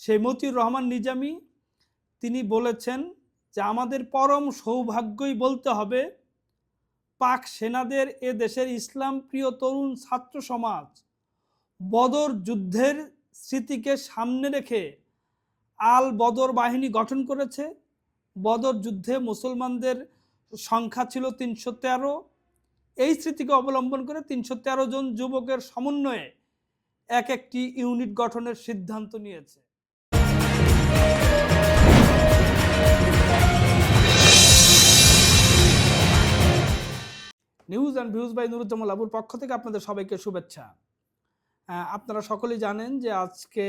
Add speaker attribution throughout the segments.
Speaker 1: সেই মতিউর রহমান নিজামী, তিনি বলেছেন যে আমাদের পরম সৌভাগ্যই বলতে হবে, পাক সেনাদের এ দেশের ইসলাম প্রিয় তরুণ ছাত্র সমাজ, বদর যুদ্ধের স্মৃতিকে সামনে রেখে আল বদর বাহিনী গঠন করেছে। বদর যুদ্ধে মুসলমানদের সংখ্যা ছিল তিনশো তেরো। এই স্মৃতিকে অবলম্বন করে তিনশো তেরো জন যুবকের সমন্বয়ে এক একটি ইউনিট গঠনের সিদ্ধান্ত নিয়েছে। News and views by Nuruzzaman আবুর পক্ষ থেকে আপনাদের সবাইকে শুভেচ্ছা। আপনারা সকলেই জানেন যে আজকে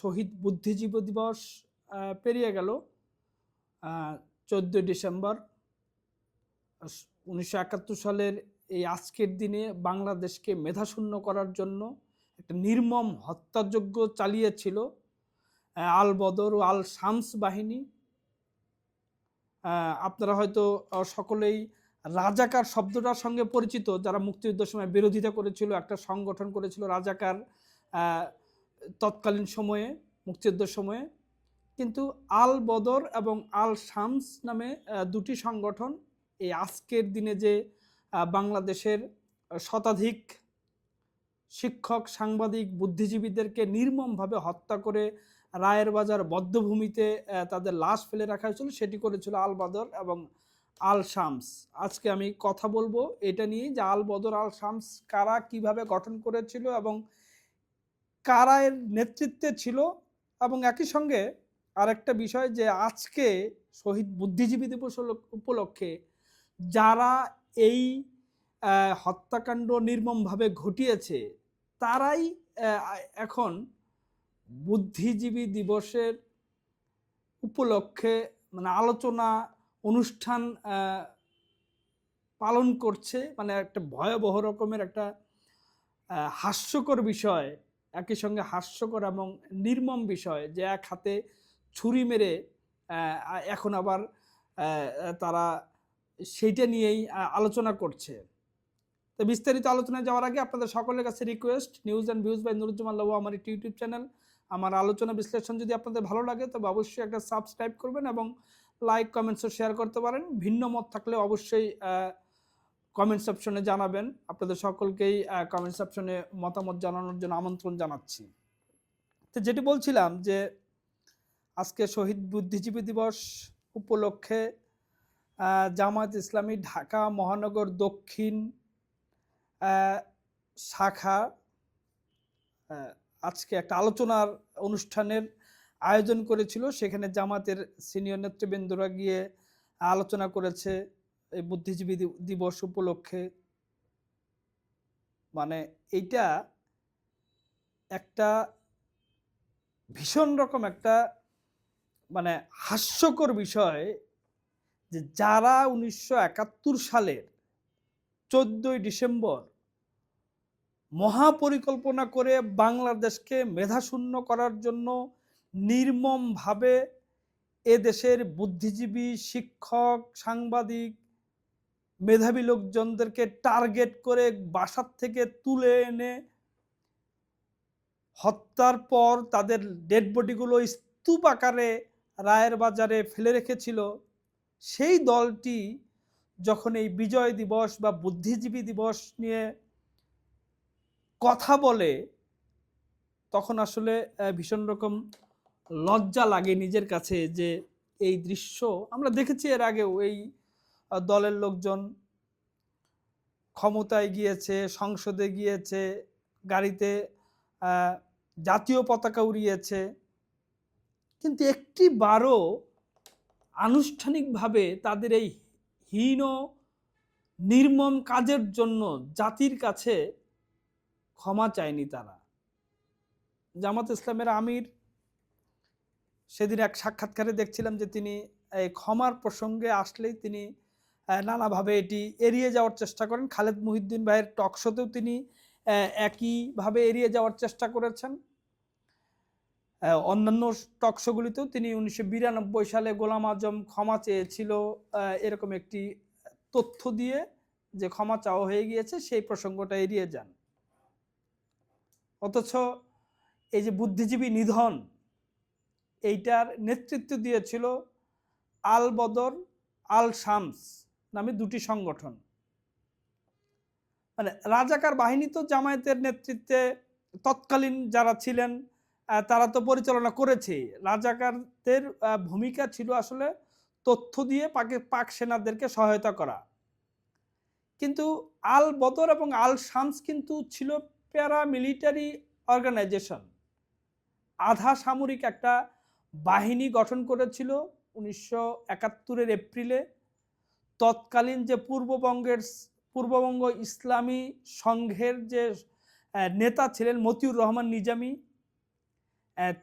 Speaker 1: শহীদ বুদ্ধিজীবী দিবস পেরিয়ে গেল। চোদ্দোই ডিসেম্বর উনিশশো একাত্তর সালের এই আজকের দিনে বাংলাদেশকে মেধাশূন্য করার জন্য একটা নির্মম হত্যাযজ্ঞ চালিয়েছিল। আল বদর ও আল শামস বাহিনী আপনারা হয়তো সকলেই রাজাকার শব্দটার সঙ্গে পরিচিত, যারা মুক্তিযুদ্ধের সময় বিরোধিতা করেছিল, একটা সংগঠন করেছিল রাজাকার তৎকালীন সময়ে, মুক্তিযুদ্ধের সময়ে। কিন্তু আল বদর এবং আল শামস নামে দুটি সংগঠন, এই আজকের দিনে যে বাংলাদেশের শতাধিক শিক্ষক, সাংবাদিক, বুদ্ধিজীবীদেরকে নির্মমভাবে হত্যা করে রায়ের বাজার বদ্ধভূমিতে তাদের লাশ ফেলে রাখা হয়েছিল, সেটি করেছিল আল বদর এবং আল শামস। আজকে আমি কথা বলব এটা নিয়ে যে আল বদর, আল শামস কারা কীভাবে গঠন করেছিল এবং কারা এর নেতৃত্বে ছিল এবং একই সঙ্গে আরেকটা বিষয় যে আজকে শহীদ বুদ্ধিজীবী দিবস উপলক্ষে যারা এই হত্যাকাণ্ড নির্মমভাবে ঘটিয়েছে, তারাই এখন বুদ্ধিজীবী দিবসের উপলক্ষে মানে আলোচনা, অনুষ্ঠান পালন করছে মানে একটা ভয়াবহ রকমের একটা হাস্যকর বিষয়, একই সঙ্গে হাস্যকর এবং নির্মম বিষয় যে এক হাতে ছুরি মেরে এখন আবার তারা সেইটা নিয়েই আলোচনা করছে। তো বিস্তারিত আলোচনায় যাওয়ার আগে আপনাদের সকলের কাছে request news and views by Nuruzzaman Labu আমার একটি ইউটিউব চ্যানেল আমার আলোচনা বিশ্লেষণ যদি আপনাদের ভালো লাগে, তবে অবশ্যই একটা সাবস্ক্রাইব করবেন এবং লাইক কমেন্টসও শেয়ার করতে পারেন। ভিন্ন মত থাকলে অবশ্যই কমেন্টস অপশনে জানাবেন। আপনাদের সকলকেই কমেন্টস অপশনে মতামত জানানোর জন্য আমন্ত্রণ জানাচ্ছি। তো যেটি বলছিলাম যে, আজকে শহীদ বুদ্ধিজীবী দিবস উপলক্ষে জামায়াত ইসলামী ঢাকা মহানগর দক্ষিণ শাখা আজকে একটা আলোচনার অনুষ্ঠানের আয়োজন করেছিল। সেখানে জামাতের সিনিয়র নেতৃবৃন্দরা গিয়ে আলোচনা করেছে এই বুদ্ধিজীবী দিবস উপলক্ষে। মানে এইটা একটা ভীষণ রকম একটা মানে হাস্যকর বিষয় যে যারা উনিশশো একাত্তর সালের চোদ্দই ডিসেম্বর মহাপরিকল্পনা করে বাংলাদেশকে মেধাশূন্য করার জন্য নির্মমভাবে এ দেশের বুদ্ধিজীবী, শিক্ষক, সাংবাদিক, মেধাবী লোকজনদেরকে টার্গেট করে বাসার থেকে তুলে এনে হত্যার পর তাদের ডেড বডিগুলো স্তূপ আকারে রায়ের বাজারে ফেলে রেখেছিল। সেই দলটি যখন এই বিজয় দিবস বা বুদ্ধিজীবী দিবস নিয়ে কথা বলে, তখন আসলে ভীষণ রকম লজ্জা লাগে নিজের কাছে যে এই দৃশ্য, আমরা দেখেছি এর আগেও এই দলের লোকজন ক্ষমতায় গিয়েছে, সংসদে গিয়েছে, গাড়িতে জাতীয় পতাকা উড়িয়েছে। কিন্তু একটি বারও আনুষ্ঠানিকভাবে তাদের এই হীন, নির্মম কাজের জন্য জাতির কাছে ক্ষমা চায়নি তারা। জামাত ইসলামের আমির সেদিন এক সাক্ষাৎকারে দেখছিলাম যে তিনি ক্ষমার প্রসঙ্গে আসলেই তিনি নানাভাবে এটি এড়িয়ে যাওয়ার চেষ্টা করেন। খালেদ মুহিউদ্দিন ভাইয়ের টকশোতেও তিনি একইভাবে এড়িয়ে যাওয়ার চেষ্টা করেছেন। অন্যান্য টকশোগুলিতেও তিনি উনিশশো বিরানব্বই সালে গোলাম আজম ক্ষমা চেয়েছিল এরকম একটি তথ্য দিয়ে যে ক্ষমা চাওয়া হয়ে গিয়েছে, সেই প্রসঙ্গটা এড়িয়ে যান। অথচ এই যে বুদ্ধিজীবী নিধন, এইটার নেতৃত্ব দিয়েছিল আল বদর আল শামস নামে দুটি সংগঠন। মানে রাজাকার বাহিনী তো জামায়াতের নেতৃত্বে তৎকালীন যারা ছিলেন তারা তো পরিচালনা করেছে। রাজাকারদের ভূমিকা ছিল আসলে তথ্য দিয়ে পাকে, পাক সেনাদেরকে সহায়তা করা। কিন্তু আল বদর এবং আল শামস কিন্তু ছিল প্যারা মিলিটারি অর্গানাইজেশন আধা সামরিক একটা বাহিনী গঠন করেছিল উনিশশো একাত্তরের এপ্রিলে। তৎকালীন যে পূর্ববঙ্গের পূর্ববঙ্গ ইসলামী সংঘের যে নেতা ছিলেন মতিউর রহমান নিজামি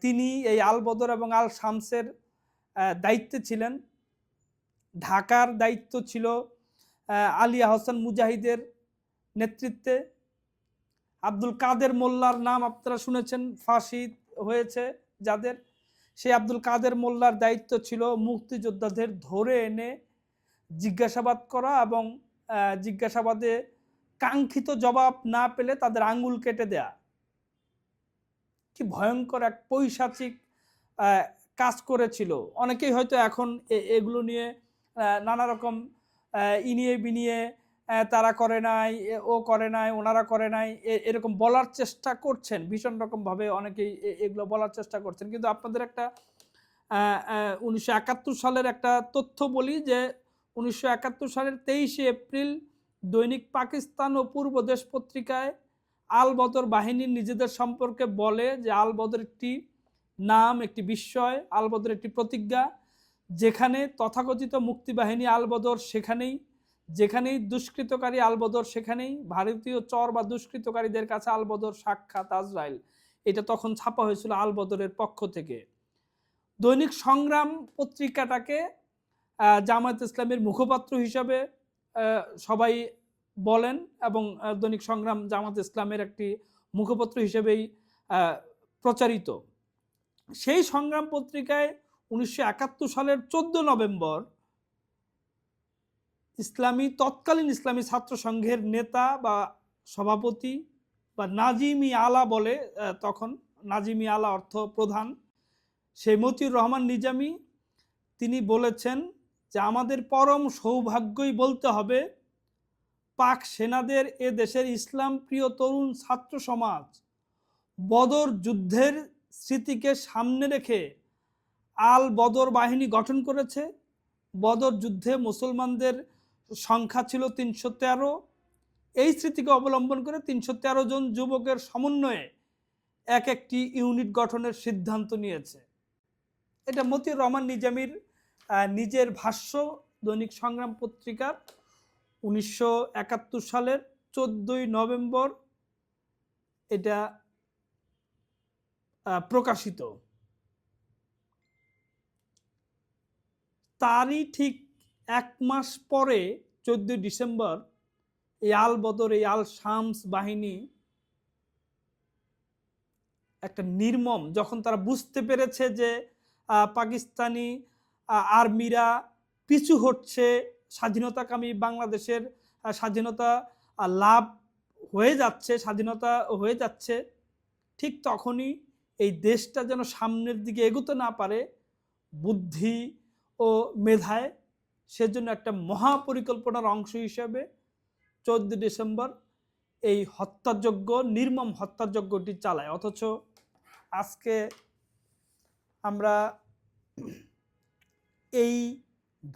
Speaker 1: তিনি এই আল বদর এবং আল শামসের দায়িত্বে ছিলেন। ঢাকার দায়িত্ব ছিল আলিয়া হোসেন মুজাহিদের নেতৃত্বে। আব্দুল কাদের মোল্লার নাম আপনারা শুনেছেন, ফাঁসি হয়েছে যাদের। সেই আব্দুল কাদের মোল্লার দায়িত্ব ছিল মুক্তিযোদ্ধাদের ধরে এনে জিজ্ঞাসাবাদ করা এবং জিজ্ঞাসাবাদে কাঙ্ক্ষিত জবাব না পেলে তাদের আঙ্গুল কেটে দেয়া। কি ভয়ঙ্কর এক পৈশাচিক কাজ করেছিল। অনেকেই হয়তো এখন এগুলো নিয়ে নানা রকম ইনিয়ে বিনিয়ে তারা করে নাই ও করে নাই, ওনারা করে নাই এরকম বলার চেষ্টা করছেন, ভীষণ রকমভাবে অনেকেই এগুলো বলার চেষ্টা করছেন। কিন্তু আপনাদের একটা উনিশশো একাত্তর সালের একটা তথ্য বলি যে, উনিশশো একাত্তর সালের তেইশে এপ্রিল দৈনিক পাকিস্তান ও পূর্ব দেশ পত্রিকায় আল বদর বাহিনী নিজেদের সম্পর্কে বলে যে, আল বদর একটি নাম, একটি বিস্ময়, আল বদর একটি প্রতিজ্ঞা, যেখানে তথাকথিত মুক্তিবাহিনী আল বদর সেখানেই যেখানেই দুষ্কৃতকারী আল বদর সেখানেই, ভারতীয় চর বা দুষ্কৃতকারীদের কাছে আল বদর সাক্ষাৎ আজরাইল। এটা তখন ছাপা হয়েছিল আল বদরের পক্ষ থেকে। দৈনিক সংগ্রাম পত্রিকাটাকে জামায়াত ইসলামের মুখপাত্র হিসাবে সবাই বলেন এবং দৈনিক সংগ্রাম জামাত ইসলামের একটি মুখপত্র হিসেবেই প্রচারিত। সেই সংগ্রাম পত্রিকায় উনিশশো একাত্তর সালের চোদ্দ নভেম্বর ইসলামী, তৎকালীন ইসলামী ছাত্র সংঘের নেতা বা সভাপতি বা নাজিমি আলা বলে তখন নাজিমি আলা অর্থ প্রধান, সেই মতিউর রহমান নিজামী, তিনি বলেছেন যে আমাদের পরম সৌভাগ্যই বলতে হবে, পাক সেনাদের এ দেশের ইসলাম প্রিয় তরুণ ছাত্র সমাজ, বদর যুদ্ধের স্মৃতিকে সামনে রেখে আল বদর বাহিনী গঠন করেছে, বদর যুদ্ধে মুসলমানদের সংখ্যা ছিল তিনশো তেরো। এই স্মৃতিকে অবলম্বন করে তিনশো তেরো জন যুবকের সমন্বয়ে এক একটি ইউনিট গঠনের সিদ্ধান্ত নিয়েছে। এটা মতিউর রহমান নিজামির নিজের ভাষ্য, দৈনিক সংগ্রাম পত্রিকার উনিশশো একাত্তর সালের চোদ্দই নভেম্বর এটা প্রকাশিত। তারই ঠিক এক মাস পরে চোদ্দই ডিসেম্বর এই আল বদর, এই আল শামস বাহিনী একটা নির্মম, যখন তারা বুঝতে পেরেছে যে পাকিস্তানি আর্মিরা পিছু হচ্ছে স্বাধীনতাকামী বাংলাদেশের স্বাধীনতা লাভ হয়ে যাচ্ছে, স্বাধীনতা হয়ে যাচ্ছে, ঠিক তখনই এই দেশটা যেন সামনের দিকে এগোতে না পারে, বুদ্ধি ও মেধায় সেজন্য একটা মহাপরিকল্পনার অংশ হিসেবে চোদ্দ ডিসেম্বর এই হত্যাযজ্ঞ, নির্মম হত্যাযজ্ঞটি চালায়। অথচ আজকে আমরা এই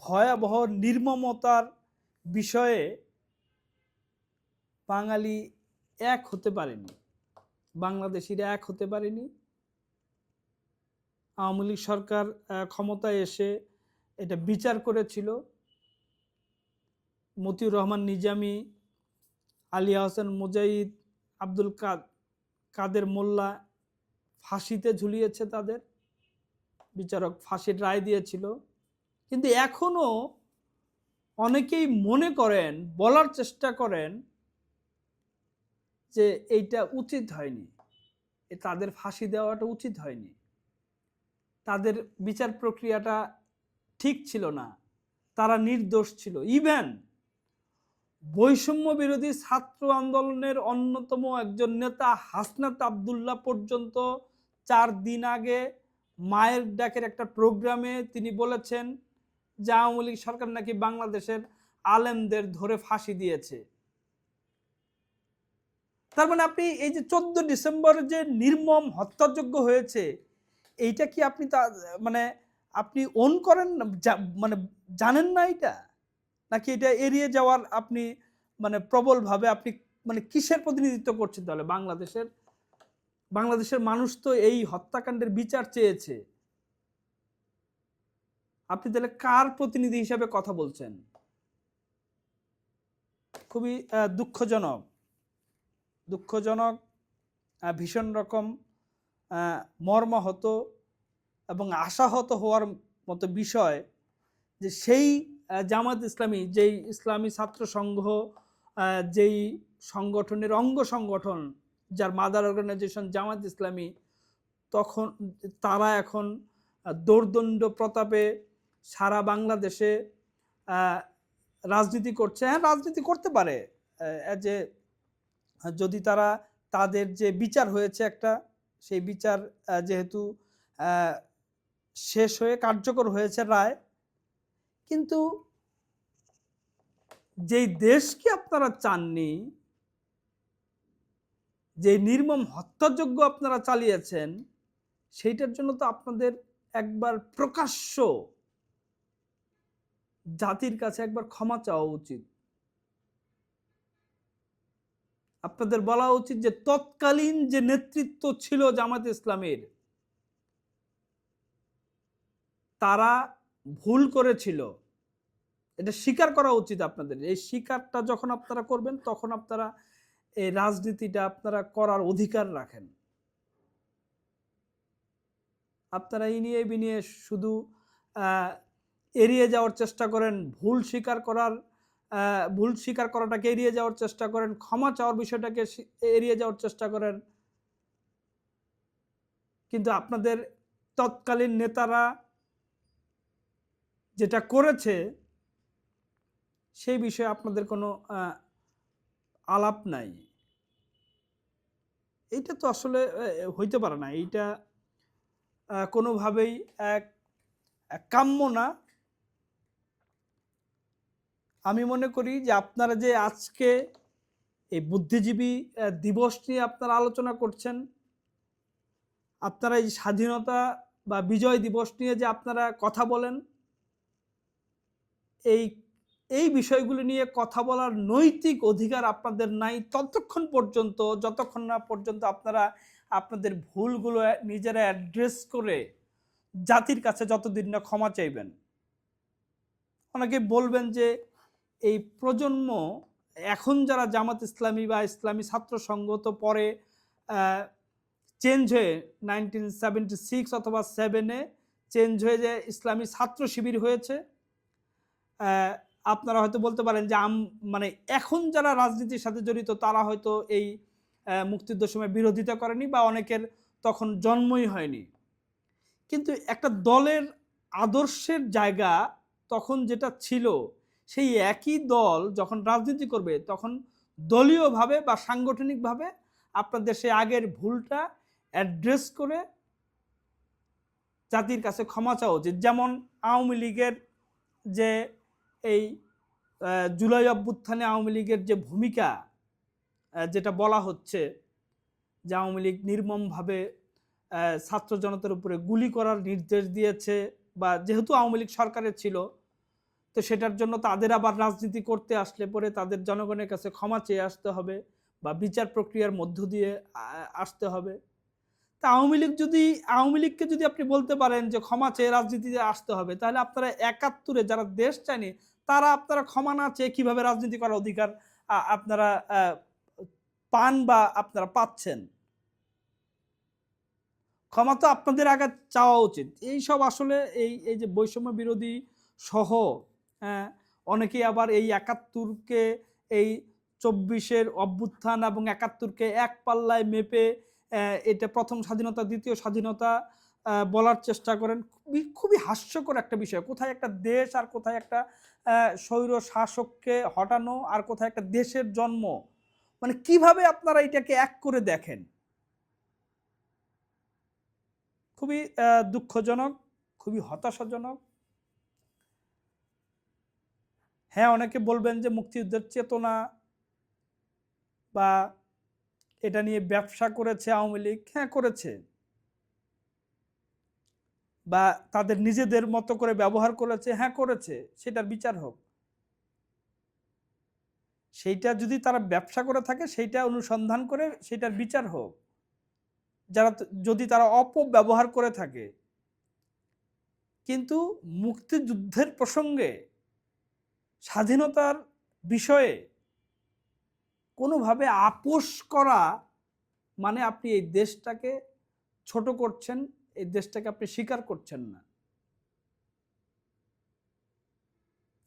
Speaker 1: ভয়াবহ নির্মমতার বিষয়ে বাঙালি এক হতে পারেনি, বাংলাদেশিরা এক হতে পারেনি। আওয়ামী লীগ সরকার ক্ষমতায় এসে এটা বিচার করেছিল মতিউর রহমান, নিজামি আলিয়া হোসেন, মুজাহিদ, আব্দুল কাদ কাদের মোল্লা ফাঁসিতে ঝুলিয়েছে তাদের। বিচারক ফাঁসির রায় দিয়েছিল। কিন্তু এখনও অনেকেই মনে করেন, বলার চেষ্টা করেন যে এইটা উচিত হয়নি। তাদের ফাঁসি দেওয়াটা উচিত হয়নি। তাদের বিচার প্রক্রিয়াটা ঠিক ছিল না। তারা নির্দোষ ছিল। ইভেন বৈষম্য বিরোধী ছাত্র আন্দোলনের অন্যতম একজন নেতা হাসনাত আবদুল্লাহ পর্যন্ত চার দিন আগে মায়ের ডাকের একটা প্রোগ্রামে তিনি বলেছেন যে আওয়ামী লীগ সরকার নাকি বাংলাদেশের আলেমদের ধরে ফাঁসি দিয়েছে। তার মানে আপনি এই যে চোদ্দ ডিসেম্বর যে নির্মম হত্যাযোগ্য হয়েছে, এইটা কি আপনি তা মানে আপনি ওন করেন মানে জানেন না এটা? নাকি এটা এড়িয়ে যাওয়ার আপনি মানে প্রবলভাবে আপনি মানে কিসের প্রতিনিধিত্ব করছেন তাহলে? বাংলাদেশের বাংলাদেশের মানুষ তো এই হত্যাকাণ্ডের বিচার চেয়েছে। আপনি তাহলে কার প্রতিনিধি হিসাবে কথা বলছেন? খুবই দুঃখজনক। দুঃখজনক ভীষণ রকম মর্মাহত এবং আশাহত হওয়ার মতো বিষয় যে সেই জামাত ইসলামী, যেই ইসলামী ছাত্র সংঘ যেই সংগঠনের অঙ্গ সংগঠন যার মাদার অর্গানাইজেশন জামাত ইসলামী, তখন তারা এখন দোর্দণ্ড প্রতাপে সারা বাংলাদেশে রাজনীতি করছে। হ্যাঁ রাজনীতি করতে পারে যে, যদি তারা তাদের যে বিচার হয়েছে একটা, সেই বিচার যেহেতু শেষ হয়ে কার্যকর হয়েছে রায়। কিন্তু যেই দেশকে আপনারা চাননি যে নির্মম হত্যাযোগ্য আপনারা চালিয়েছেন, সেইটার জন্য তো আপনাদের একবার প্রকাশ্য জাতির কাছে একবার ক্ষমা চাওয়া উচিত। আপনাদের বলা উচিত যে তৎকালীন যে নেতৃত্ব ছিল জামাত ইসলামের তারা ভুল করেছিল। এটা স্বীকার করা উচিত আপনাদের। এই স্বীকারটা যখন আপনারা করবেন, তখন আপনারা এই রাজনীতিটা আপনারা করার অধিকার রাখেন। আপনারা এই নিয়ে বিনিয়ে শুধু এড়িয়ে যাওয়ার চেষ্টা করেন, ভুল স্বীকার করার ভুল স্বীকার করাটাকে এড়িয়ে যাওয়ার চেষ্টা করেন, ক্ষমা চাওয়ার বিষয়টাকে এড়িয়ে যাওয়ার চেষ্টা করেন। কিন্তু আপনাদের তৎকালীন নেতারা যেটা করেছে, সেই বিষয়ে আপনাদের কোনো আলাপ নাই। এইটা তো আসলে হইতে পারে না। এইটা কোনোভাবেই এক কাম্য না। আমি মনে করি যে আপনারা যে আজকে এই বুদ্ধিজীবী দিবস নিয়ে আপনারা আলোচনা করছেন, আপনারা এই স্বাধীনতা বা বিজয় দিবস নিয়ে যে আপনারা কথা বলেন এই এই বিষয়গুলি নিয়ে কথা বলার নৈতিক অধিকার আপনাদের নাই। ততক্ষণ পর্যন্ত, যতক্ষণ না পর্যন্ত আপনারা আপনাদের ভুলগুলো নিজেরা অ্যাড্রেস করে জাতির কাছে যতদিন না ক্ষমা চাইবেন। অনেকে বলবেন যে, এই প্রজন্ম, এখন যারা জামাত ইসলামী বা ইসলামী ছাত্র সংঘ তো পরে চেঞ্জ হয়ে নাইনটিন সিক্স অথবা সেভেনে চেঞ্জ হয়ে যে ইসলামী ছাত্র শিবির হয়েছে আপনারা হয়তো বলতে পারেন যে আম মানে এখন যারা রাজনীতির সাথে জড়িত তারা হয়তো এই আহ, মুক্তিযুদ্ধের সময় বিরোধিতা করেনি বা অনেকের তখন জন্মই হয়নি। কিন্তু একটা দলের আদর্শের জায়গা তখন যেটা ছিল সেই একই দল যখন রাজনীতি করবে তখন দলীয়ভাবে বা সাংগঠনিকভাবে আপনাদের সেই আগের ভুলটা অ্যাড্রেস করে জাতির কাছে ক্ষমা চাওয়া উচিত। যেমন আওয়ামী লীগের যে এই জুলাই অভ্যুত্থানে আওয়ামী লীগের যে ভূমিকা যেটা বলা হচ্ছে যে আওয়ামী লীগ নির্মমভাবে ছাত্র জনতার উপরে গুলি করার নির্দেশ দিয়েছে বা যেহেতু আওয়ামী লীগ সরকারের ছিল, তো সেটার জন্য তাদের আবার রাজনীতি করতে আসলে পরে তাদের জনগণের কাছে ক্ষমা চেয়ে আসতে হবে বা বিচার প্রক্রিয়ার মধ্য দিয়ে আসতে হবে। তা আওয়ামী লীগ যদি, আওয়ামী লীগকে যদি আপনি বলতে পারেন যে ক্ষমা চেয়ে রাজনীতিতে আসতে হবে, তাহলে আপনারা একাত্তরে যারা দেশ চায়নি তারা আপনারা ক্ষমা না চেয়ে কীভাবে রাজনীতি করার অধিকার আপনারা পান বা আপনারা পাচ্ছেন? ক্ষমা তো আপনাদের আগে চাওয়া উচিত। এই সব আসলে এই এই যে বৈষম্য বিরোধী সহ হ্যাঁ, অনেকেই আবার এই একাত্তরকে এই চব্বিশের অভ্যুত্থান এবং একাত্তরকে এক পাল্লায় মেপে এটা প্রথম স্বাধীনতা দ্বিতীয় স্বাধীনতা বলার চেষ্টা করেন। খুবই হাস্যকর একটা বিষয়। কোথায় একটা দেশ আর কোথায় একটা স্বৈর শাসককে হটানো আর কোথায় একটা দেশের জন্ম। মানে কীভাবে আপনারা এটাকে এক করে দেখেন? খুবই দুঃখজনক, খুবই হতাশাজনক। হ্যাঁ অনেকে বলবেন যে মুক্তিযুদ্ধের চেতনা বা এটা নিয়ে ব্যবসা করেছে আওয়ামী লীগ। হ্যাঁ করেছে। বা তাদের নিজেদের মতো করে ব্যবহার করেছে হ্যাঁ করেছে, সেটার বিচার হোক। সেইটা যদি তারা ব্যবসা করে থাকে, সেইটা অনুসন্ধান করে সেটার বিচার হোক। যারা যদি তারা অপব্যবহার করে থাকে, কিন্তু মুক্তিযুদ্ধের প্রসঙ্গে স্বাধীনতার বিষয়ে কোনোভাবে আপোষ করা মানে আপনি এই দেশটাকে ছোট করছেন এই দেশটাকে আপনি স্বীকার করছেন না।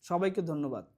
Speaker 1: সবাইকে ধন্যবাদ।